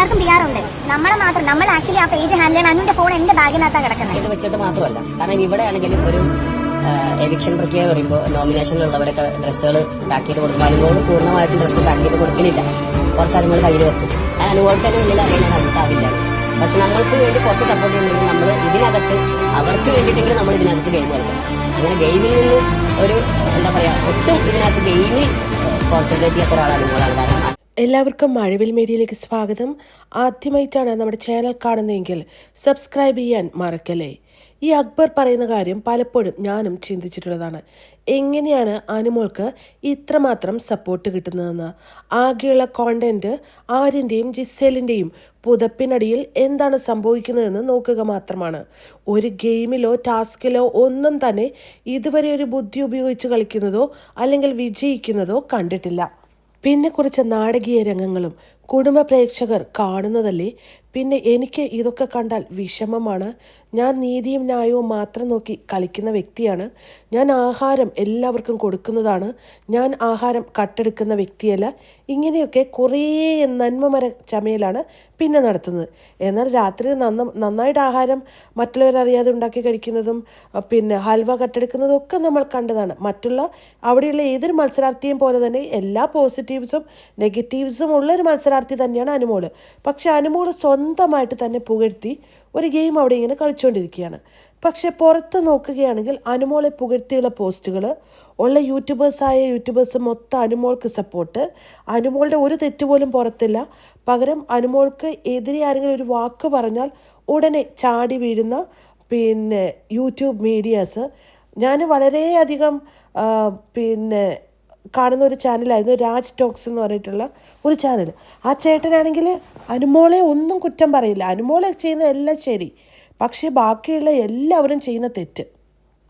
എല്ലാവർക്കും P R ഉണ്ട്. നമ്മളെ മാത്രം നമ്മൾ ആക്ച്വലി ആ പേജ് ഹാൻഡിൽ ചെയ്യണം അനുവിന്റെ ഫോൺ എന്റെ ബാഗിനകത്താണ് കിടക്കുന്നത്. ഇത് വെച്ചിട്ട് മാത്രമല്ല. കാരണം ഇവിടെ ആണെങ്കിലും ഒരു എവിക്ഷൻ പ്രക്രിയ പറയുമ്പോൾ നോമിനേഷനിലുള്ളവരൊക്കെ ഡ്രസ്സുകൾ പാക്ക് ചെയ്ത് കൊടുക്കും. അനുഭവം പൂർണമായിട്ടും ഡ്രസ്സ് പാക്ക് ചെയ്ത് കൊടുക്കലില്ല. കുറച്ച് അനുഭവം കയ്യിൽ വെക്കും. അത് അനുഭവത്തിന് ഉള്ളിൽ അറിയാൻ നമുക്കാവില്ല പക്ഷെ നമ്മൾക്ക് വേണ്ടി പുറത്ത് സപ്പോർട്ട് ചെയ്യുന്നെങ്കിൽ നമ്മൾ ഇതിനകത്ത് അവർക്ക് വേണ്ടിയിട്ടെങ്കിലും നമ്മൾ ഇതിനകത്ത് ഗെയിം കളിക്കും. അങ്ങനെ ഗെയിമിൽ നിന്ന് ഒരു എന്താ പറയാ ഒട്ടും ഇതിനകത്ത് ഗെയിമിൽ കോൺസെൻട്രേറ്റ് ചെയ്യാത്ത ഒരാളാണ് ഇപ്പോൾ കാരണം എല്ലാവർക്കും മഴവിൽ മീഡിയയിലേക്ക് സ്വാഗതം. ആദ്യമായിട്ടാണ് നമ്മുടെ ചാനൽ കാണുന്നതെങ്കിൽ സബ്സ്ക്രൈബ് ചെയ്യാൻ മറക്കല്ലേ? ഈ അക്ബർ പറയുന്ന കാര്യം പലപ്പോഴും ഞാനും ചിന്തിച്ചിട്ടുള്ളതാണ്. എങ്ങനെയാണ് അനുമോൾക്ക് ഇത്രമാത്രം സപ്പോർട്ട് കിട്ടുന്നതെന്ന്? ആകെയുള്ള കോണ്ടന്റ് ആര്യന്റെയും ജിസേലിന്റെയും പുതപ്പിനടിയിൽ എന്താണ് സംഭവിക്കുന്നതെന്ന് നോക്കുക മാത്രമാണ്. ഒരു ഗെയിമിലോ ടാസ്കിലോ ഒന്നും തന്നെ ഇതുവരെ ഒരു ബുദ്ധി ഉപയോഗിച്ച് കളിക്കുന്നതോ അല്ലെങ്കിൽ വിജയിക്കുന്നതോ കണ്ടിട്ടില്ല. പിന്നെ കുറച്ച് നാടകീയ രംഗങ്ങളും കുടുംബ പ്രേക്ഷകർ കാണുന്നതല്ലേ? പിന്നെ എനിക്ക് ഇതൊക്കെ കണ്ടാൽ വിഷമമാണ്. ഞാൻ നീതിയും ന്യായവും മാത്രം നോക്കി കളിക്കുന്ന വ്യക്തിയാണ്. ഞാൻ ആഹാരം എല്ലാവർക്കും കൊടുക്കുന്നതാണ്. ഞാൻ ആഹാരം കട്ടെടുക്കുന്ന വ്യക്തിയല്ല. ഇങ്ങനെയൊക്കെ കുറേ നന്മമര ചമയലാണ് പിന്നെ നടത്തുന്നത്. എന്നാൽ രാത്രി നന്ന നന്നായിട്ട് ആഹാരം മറ്റുള്ളവരറിയാതെ ഉണ്ടാക്കി കഴിക്കുന്നതും പിന്നെ ഹൽവ കട്ടെടുക്കുന്നതും ഒക്കെ നമ്മൾ കണ്ടതാണ്. മറ്റുള്ള അവിടെയുള്ള ഏതൊരു മത്സരാർത്ഥിയും പോലെ തന്നെ എല്ലാ പോസിറ്റീവ്സും നെഗറ്റീവ്സും ഉള്ള ഒരു മത്സരാർത്ഥി തന്നെയാണ് അനുമോൾ. പക്ഷെ അനുമോൾ സ്വന്തമായിട്ട് തന്നെ പുകഴ്ത്തി ഒരു ഗെയിം അവിടെ ഇങ്ങനെ കളിച്ചുകൊണ്ടിരിക്കുകയാണ് പക്ഷെ പുറത്ത് നോക്കുകയാണെങ്കിൽ അനുമോളെ പുകഴ്ത്തിയുള്ള പോസ്റ്റുകൾ ഉള്ള യൂട്യൂബേഴ്സായ യൂട്യൂബേഴ്സ് മൊത്തം അനുമോൾക്ക് സപ്പോർട്ട് അനുമോളുടെ ഒരു തെറ്റ് പോലും പുറത്തില്ല. പകരം അനുമോൾക്ക് എതിരെ ആരെങ്കിലും ഒരു വാക്ക് പറഞ്ഞാൽ ഉടനെ ചാടി വീഴുന്ന പിന്നെ യൂട്യൂബ് മീഡിയാസ്. ഞാൻ വളരെയധികം പിന്നെ കാണുന്ന ഒരു ചാനലായിരുന്നു രാജ് ടോക്സ് എന്ന് പറഞ്ഞിട്ടുള്ള ഒരു ചാനൽ ആ ചേട്ടനാണെങ്കിൽ അനുമോളെ ഒന്നും കുറ്റം പറയില്ല. അനുമോളെ ചെയ്യുന്ന എല്ലാം ശരി. പക്ഷേ ബാക്കിയുള്ള എല്ലാവരും ചെയ്യുന്ന തെറ്റ്.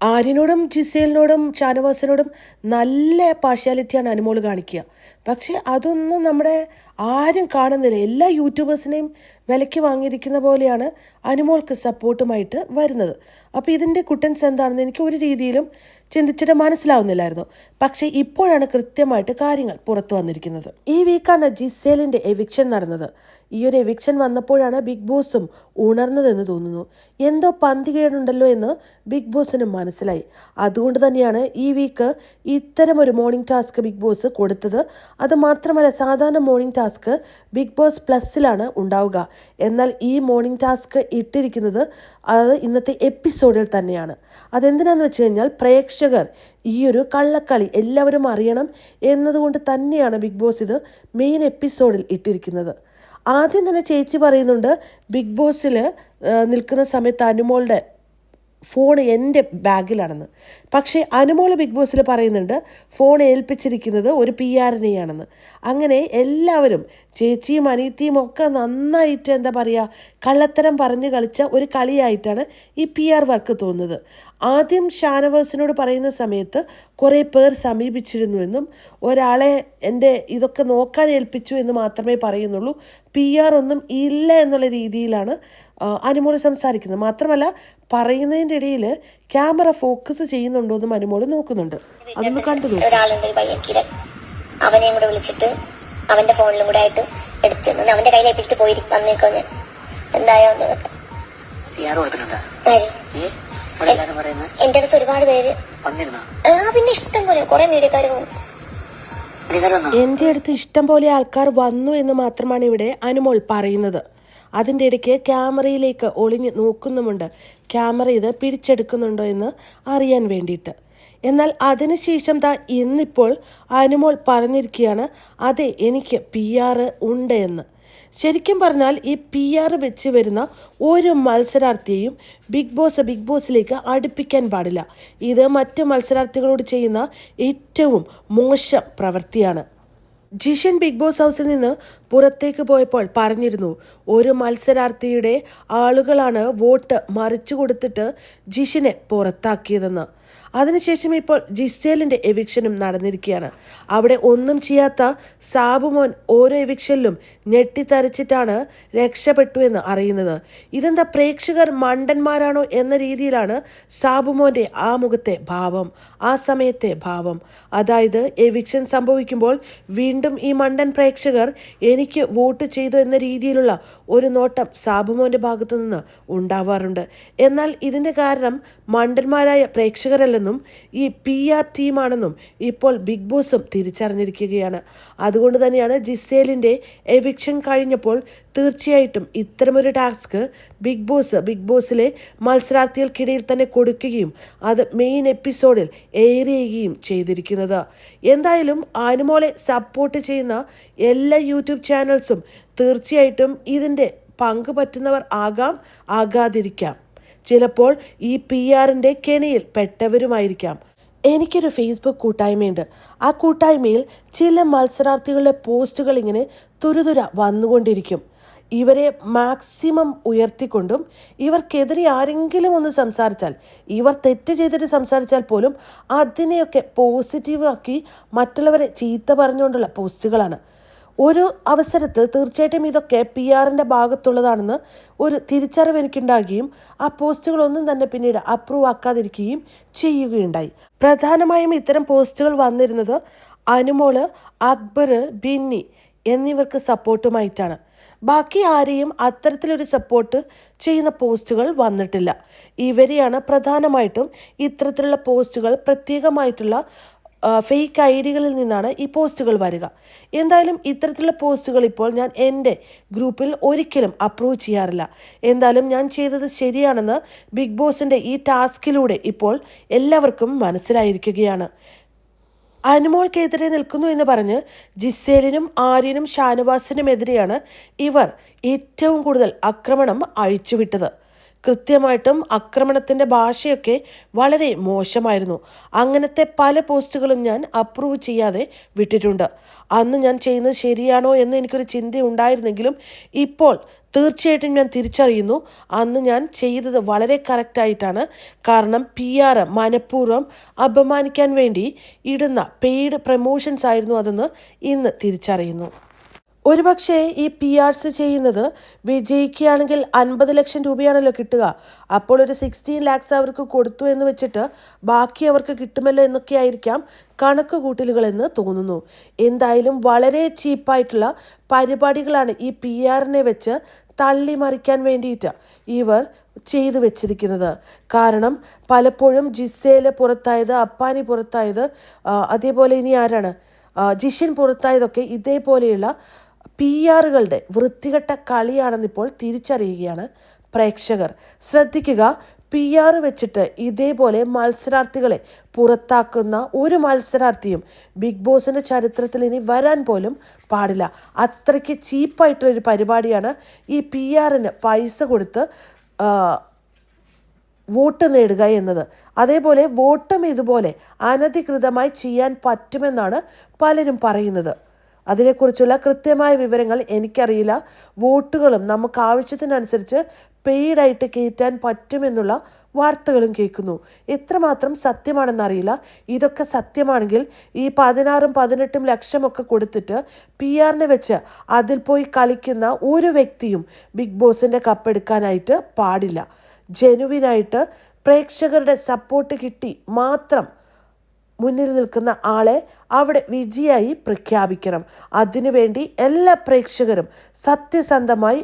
ആര്യനോടും ജിസേലിനോടും ഷാനവാസിനോടും നല്ല പാർഷ്യാലിറ്റിയാണ് അനുമോൾ കാണിക്കുക. പക്ഷേ അതൊന്നും നമ്മുടെ ആരും കാണുന്നില്ല. എല്ലാ യൂട്യൂബേഴ്സിനെയും വിലയ്ക്ക് വാങ്ങിയിരിക്കുന്ന പോലെയാണ് അനുമോൾക്ക് സപ്പോർട്ടുമായിട്ട് വരുന്നത്. അപ്പോൾ ഇതിന്റെ കുട്ടൻസ് എന്താണെന്ന് എനിക്ക് ഒരു രീതിയിലും ചിന്തിച്ചിട്ട് മനസ്സിലാവുന്നില്ലായിരുന്നു. പക്ഷേ ഇപ്പോഴാണ് കൃത്യമായിട്ട് കാര്യങ്ങൾ പുറത്തു വന്നിരിക്കുന്നത്. ഈ വീക്കാണ് ജിസേലിന്റെ എവിക്ഷൻ നടന്നത്. ഈ ഒരു എവിക്ഷൻ വന്നപ്പോഴാണ് ബിഗ് ബോസും ഉണർന്നതെന്ന് തോന്നുന്നു. എന്തോ പന്തികേടുണ്ടല്ലോ എന്ന് ബിഗ് ബോസിന് മനസ്സിലായി. അതുകൊണ്ട് തന്നെയാണ് ഈ വീക്ക് ഇത്തരമൊരു മോർണിംഗ് ടാസ്ക് ബിഗ് ബോസ് കൊടുത്തത്. അത് മാത്രമല്ല സാധാരണ മോർണിംഗ് ടാസ്ക് ബിഗ് ബോസ് പ്ലസ്സിലാണ് ഉണ്ടാവുക. എന്നാൽ ഈ മോർണിംഗ് ടാസ്ക് ഇട്ടിരിക്കുന്നത് അത് ഇന്നത്തെ എപ്പിസോഡിൽ തന്നെയാണ്. അതെന്തിനാന്ന് വെച്ച് കഴിഞ്ഞാൽ പ്രേക്ഷകർ ഈ ഒരു കള്ളക്കളി എല്ലാവരും അറിയണം എന്നതുകൊണ്ട് തന്നെയാണ് ബിഗ് ബോസ് ഇത് മെയിൻ എപ്പിസോഡിൽ ഇട്ടിരിക്കുന്നത്. ആദ്യം തന്നെ ചേച്ചി പറയുന്നുണ്ട് ബിഗ് ബോസിൽ നിൽക്കുന്ന സമയത്ത് അനുമോളുടെ ഫോൺ എന്റെ ബാഗിലാണെന്ന്. പക്ഷേ അനുമോള ബിഗ് ബോസിൽ പറയുന്നുണ്ട് ഫോൺ ഏൽപ്പിച്ചിരിക്കുന്നത് ഒരു പി ആറിനെയാണെന്ന്. അങ്ങനെ എല്ലാവരും ചേച്ചിയും അനിയത്തിയും ഒക്കെ നന്നായിട്ട് എന്താ പറയുക കള്ളത്തരം പറഞ്ഞ് കളിച്ച ഒരു കളിയായിട്ടാണ് ഈ പി ആർ വർക്ക് തോന്നുന്നത്. ആദ്യം ഷാനവാസിനോട് പറയുന്ന സമയത്ത് കുറേ പേർ സമീപിച്ചിരുന്നുവെന്നും ഒരാളെ എന്റെ ഇതൊക്കെ നോക്കാൻ ഏൽപ്പിച്ചു എന്ന് മാത്രമേ പറയുന്നുള്ളൂ. പി ആർ ഒന്നും ഇല്ല എന്നുള്ള രീതിയിലാണ് അനുമോൾ സംസാരിക്കുന്നത്. മാത്രമല്ല പറയുന്നതിന്റെ ഇടയിൽ ക്യാമറ ഫോക്കസ് ചെയ്യുന്നുണ്ടോ എന്ന് മനുമോൾ നോക്കുന്നുണ്ട്. അതൊന്ന് കണ്ടു നോക്കൂ. ഒരാളുണ്ട് ഒരു പയ്യൻ കിരൺ. അവനെയും കൂടെ വിളിച്ചിട്ട് അവന്റെ ഫോണിലും കൂടെ ആയിട്ട് എടുത്ത് തന്നു. അവന്റെ കയ്യിൽ ഏൽപ്പിച്ചിട്ട് പോയി വന്നേക്കോ ഞാൻ. എന്തായോ എന്റെ അടുത്ത് ഒരുപാട് പേര്. വന്നിരുന്നോ? ആ പിന്നെ ഇഷ്ടം പോലെ. കുറെ മീഡിയക്കാർ വന്നു. ഇവിടെ വന്നോ? എന്റെ അടുത്ത് ഇഷ്ടം പോലെ ആൾക്കാർ വന്നു എന്ന് മാത്രമാണ് ഇവിടെ അനുമോൾ പറയുന്നത്. അതിന്റെ ഇടയ്ക്ക് ക്യാമറയിലേക്ക് ഒളിഞ്ഞ് നോക്കുന്നുമുണ്ട്. ക്യാമറ ഇത് പിടിച്ചെടുക്കുന്നുണ്ടോ എന്ന് അറിയാൻ വേണ്ടിയിട്ട്. എന്നാൽ അതിനുശേഷം ദാ ഇന്നിപ്പോൾ അനുമോൾ പറഞ്ഞിരിക്കുകയാണ് അതെ എനിക്ക് പി ആർ ഉണ്ട് എന്ന്. ശരിക്കും പറഞ്ഞാൽ ഈ പി ആർ വെച്ച് വരുന്ന ഓരോ മത്സരാർത്ഥിയെയും ബിഗ് ബോസ് ബിഗ് ബോസിലേക്ക് അടുപ്പിക്കാൻ പാടില്ല. ഇത് മറ്റ് മത്സരാർത്ഥികളോട് ചെയ്യുന്ന ഏറ്റവും മോശം പ്രവൃത്തിയാണ്. ജിഷൻ ബിഗ് ബോസ് ഹൗസിൽ നിന്ന് പുറത്തേക്ക് പോയപ്പോൾ പറഞ്ഞിരുന്നു ഒരു മത്സരാർത്ഥിയുടെ ആളുകളാണ് വോട്ട് മറിച്ചു കൊടുത്തിട്ട് ജിഷിനെ പുറത്താക്കിയതെന്ന്. അതിനുശേഷം ഇപ്പോൾ ജിസേലിന്റെ എവിക്ഷനും നടന്നിരിക്കുകയാണ്. അവിടെ ഒന്നും ചെയ്യാത്ത സാബുമോൻ ഓരോ എവിക്ഷനിലും ഞെട്ടിത്തരച്ചിട്ടാണ് രക്ഷപ്പെട്ടു എന്ന് അറിയുന്നത്. ഇതെന്താ പ്രേക്ഷകർ മണ്ടന്മാരാണോ എന്ന രീതിയിലാണ് സാബുമോന്റെ ആ മുഖത്തെ ഭാവം ആ സമയത്തെ ഭാവം. അതായത് എവിക്ഷൻ സംഭവിക്കുമ്പോൾ വീണ്ടും ഈ മണ്ടൻ പ്രേക്ഷകർ എനിക്ക് വോട്ട് ചെയ്തു എന്ന രീതിയിലുള്ള ഒരു നോട്ടം സാബുമോന്റെ ഭാഗത്തു നിന്ന് ഉണ്ടാവാറുണ്ട്. എന്നാൽ ഇതിന്റെ കാരണം മണ്ടന്മാരായ പ്രേക്ഷകരല്ലെന്നും ഈ പി ആർ ടീമാണെന്നും ഇപ്പോൾ ബിഗ് ബോസും തിരിച്ചറിഞ്ഞിരിക്കുകയാണ്. അതുകൊണ്ട് തന്നെയാണ് ജിസേലിന്റെ എവിക്ഷൻ കഴിഞ്ഞപ്പോൾ തീർച്ചയായിട്ടും ഇത്തരമൊരു ടാസ്ക് ബിഗ് ബോസ് ബിഗ് ബോസിലെ മത്സരാർത്ഥികൾക്കിടയിൽ തന്നെ കൊടുക്കുകയും അത് മെയിൻ എപ്പിസോഡിൽ എയർ ചെയ്യുകയും ചെയ്തിരിക്കുന്നത്. എന്തായാലും ആനുമോളെ സപ്പോർട്ട് ചെയ്യുന്ന എല്ലാ യൂട്യൂബ് ചാനൽസും തീർച്ചയായിട്ടും ഇതിന്റെ പങ്ക് പറ്റുന്നവർ ആകാം ആകാതിരിക്കാം. ചിലപ്പോൾ ഈ പി ആറിന്റെ കെണിയിൽ പെട്ടവരുമായിരിക്കാം. എനിക്കൊരു ഫേസ്ബുക്ക് കൂട്ടായ്മയുണ്ട്. ആ കൂട്ടായ്മയിൽ ചില മത്സരാർത്ഥികളുടെ പോസ്റ്റുകൾ ഇങ്ങനെ തുരുതുര വന്നുകൊണ്ടിരിക്കും. ഇവരെ മാക്സിമം ഉയർത്തിക്കൊണ്ടും ഇവർക്കെതിരെ ആരെങ്കിലും ഒന്ന് സംസാരിച്ചാൽ ഇവർ തെറ്റ് ചെയ്തിട്ട് സംസാരിച്ചാൽ പോലും അതിനെയൊക്കെ പോസിറ്റീവ് ആക്കി മറ്റുള്ളവരെ ചീത്ത പറഞ്ഞുകൊണ്ടുള്ള പോസ്റ്റുകളാണ്. ഒരു അവസരത്തിൽ തീർച്ചയായിട്ടും ഇതൊക്കെ പി ആറിന്റെ ഭാഗത്തുള്ളതാണെന്ന് ഒരു തിരിച്ചറിവ് എനിക്കുണ്ടാകുകയും ആ പോസ്റ്റുകളൊന്നും തന്നെ പിന്നീട് അപ്രൂവ് ആക്കാതിരിക്കുകയും ചെയ്യുകയുണ്ടായി. പ്രധാനമായും ഇത്തരം പോസ്റ്റുകൾ വന്നിരുന്നത് അനുമോൾ അക്ബർ ബിന്നി എന്നിവർക്ക് സപ്പോർട്ടുമായിട്ടാണ്. ബാക്കി ആരെയും അത്തരത്തിലൊരു സപ്പോർട്ട് ചെയ്യുന്ന പോസ്റ്റുകൾ വന്നിട്ടില്ല. ഇവരെയാണ് പ്രധാനമായിട്ടും ഇത്തരത്തിലുള്ള പോസ്റ്റുകൾ പ്രത്യേകമായിട്ടുള്ള ഫേക്ക് ഐ ഡികളിൽ നിന്നാണ് ഈ പോസ്റ്റുകൾ വരിക. എന്തായാലും ഇത്തരത്തിലുള്ള പോസ്റ്റുകൾ ഇപ്പോൾ ഞാൻ എന്റെ ഗ്രൂപ്പിൽ ഒരിക്കലും അപ്രൂവ് ചെയ്യാറില്ല. എന്തായാലും ഞാൻ ചെയ്തത് ശരിയാണെന്ന് ബിഗ് ബോസിന്റെ ഈ ടാസ്കിലൂടെ ഇപ്പോൾ എല്ലാവർക്കും മനസ്സിലായിരിക്കുകയാണ്. അനുമോൾക്കെതിരെ നിൽക്കുന്നു എന്ന് പറഞ്ഞ് ജിസേലിനും ആര്യനും ഷാനവാസിനുമെതിരെയാണ് ഇവർ ഏറ്റവും കൂടുതൽ ആക്രമണം അഴിച്ചുവിട്ടത്. കൃത്യമായിട്ടും ആക്രമണത്തിന്റെ ഭാഷയൊക്കെ വളരെ മോശമായിരുന്നു. അങ്ങനത്തെ പല പോസ്റ്റുകളും ഞാൻ അപ്രൂവ് ചെയ്യാതെ വിട്ടിട്ടുണ്ട്. അന്ന് ഞാൻ ചെയ്യുന്നത് ശരിയാണോ എന്ന് എനിക്കൊരു ചിന്ത ഉണ്ടായിരുന്നെങ്കിലും ഇപ്പോൾ തീർച്ചയായിട്ടും ഞാൻ തിരിച്ചറിയുന്നു. അന്ന് ഞാൻ ചെയ്തത് വളരെ കറക്റ്റായിട്ടാണ് കാരണം പി ആർ മനഃപൂർവം അപമാനിക്കാൻ വേണ്ടി ഇടുന്ന പെയ്ഡ് പ്രമോഷൻസ് ആയിരുന്നു അതെന്ന് ഇന്ന് തിരിച്ചറിയുന്നു. ഒരുപക്ഷെ ഈ പി ആർസ് ചെയ്യുന്നത് വിജയിക്കുകയാണെങ്കിൽ അൻപത് ലക്ഷം രൂപയാണല്ലോ കിട്ടുക. അപ്പോൾ ഒരു സിക്സ്റ്റീൻ ലാക്സ് അവർക്ക് കൊടുത്തു എന്ന് വെച്ചിട്ട് ബാക്കി അവർക്ക് കിട്ടുമല്ലോ എന്നൊക്കെ ആയിരിക്കാം കണക്ക് കൂട്ടലുകളെന്ന് തോന്നുന്നു. എന്തായാലും വളരെ ചീപ്പായിട്ടുള്ള പരിപാടികളാണ് ഈ പി ആറിനെ വെച്ച് തള്ളി മറിക്കാൻ വേണ്ടിയിട്ട് ഇവർ ചെയ്തു വെച്ചിരിക്കുന്നത്. കാരണം പലപ്പോഴും ജിസേൽ പുറത്തായത് അപ്പാനി പുറത്തായത് അതേപോലെ ഇനി ആരാണ്? ജിഷ്യൻ പുറത്തായതൊക്കെ ഇതേപോലെയുള്ള പി ആറുകളുടെ വൃത്തികെട്ട കളിയാണെന്നിപ്പോൾ തിരിച്ചറിയുകയാണ് പ്രേക്ഷകർ. ശ്രദ്ധിക്കുക പി ആർ വെച്ചിട്ട് ഇതേപോലെ മത്സരാർത്ഥികളെ പുറത്താക്കുന്ന ഒരു മത്സരാർത്ഥിയും ബിഗ് ബോസിന്റെ ചരിത്രത്തിൽ ഇനി വരാൻ പോലും പാടില്ല. അത്രയ്ക്ക് ചീപ്പായിട്ടുള്ളൊരു പരിപാടിയാണ് ഈ പി ആറിന് പൈസ കൊടുത്ത് വോട്ട് നേടുക എന്നത്. അതേപോലെ വോട്ടും ഇതുപോലെ അനധികൃതമായി ചെയ്യാൻ പറ്റുമെന്നാണ് പലരും പറയുന്നത്. അതിനെക്കുറിച്ചുള്ള കൃത്യമായ വിവരങ്ങൾ എനിക്കറിയില്ല. വോട്ടുകളും നമുക്ക് ആവശ്യത്തിനനുസരിച്ച് പെയ്ഡായിട്ട് കയറ്റാൻ പറ്റുമെന്നുള്ള വാർത്തകളും കേൾക്കുന്നു. എത്രമാത്രം സത്യമാണെന്നറിയില്ല. ഇതൊക്കെ സത്യമാണെങ്കിൽ ഈ പതിനാറും പതിനെട്ടും ലക്ഷമൊക്കെ കൊടുത്തിട്ട് പി ആറിനെ വെച്ച് അതിൽ പോയി കളിക്കുന്ന ഒരു വ്യക്തിയും ബിഗ് ബോസിന്റെ കപ്പെടുക്കാനായിട്ട് പാടില്ല. ജെനുവിനായിട്ട് പ്രേക്ഷകരുടെ സപ്പോർട്ട് കിട്ടി. മാത്രം മുന്നിൽ നിൽക്കുന്ന ആളെ അവിടെ വിജയായി പ്രഖ്യാപിക്കണം. അതിനുവേണ്ടി എല്ലാ പ്രേക്ഷകരും സത്യസന്ധമായി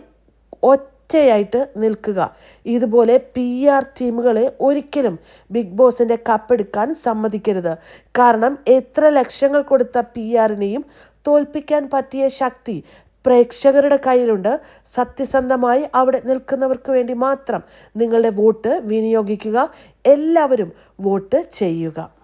ഒറ്റയായിട്ട് നിൽക്കുക. ഇതുപോലെ പി ആർ ടീമുകളെ ഒരിക്കലും ബിഗ് ബോസിന്റെ കപ്പെടുക്കാൻ സമ്മതിക്കരുത്. കാരണം എത്ര ലക്ഷങ്ങൾ കൊടുത്ത പി ആറിനെയും തോൽപ്പിക്കാൻ പറ്റിയ ശക്തി പ്രേക്ഷകരുടെ കയ്യിലുണ്ട്. സത്യസന്ധമായി അവിടെ നിൽക്കുന്നവർക്ക് വേണ്ടി മാത്രം നിങ്ങളുടെ വോട്ട് വിനിയോഗിക്കുക. എല്ലാവരും വോട്ട് ചെയ്യുക.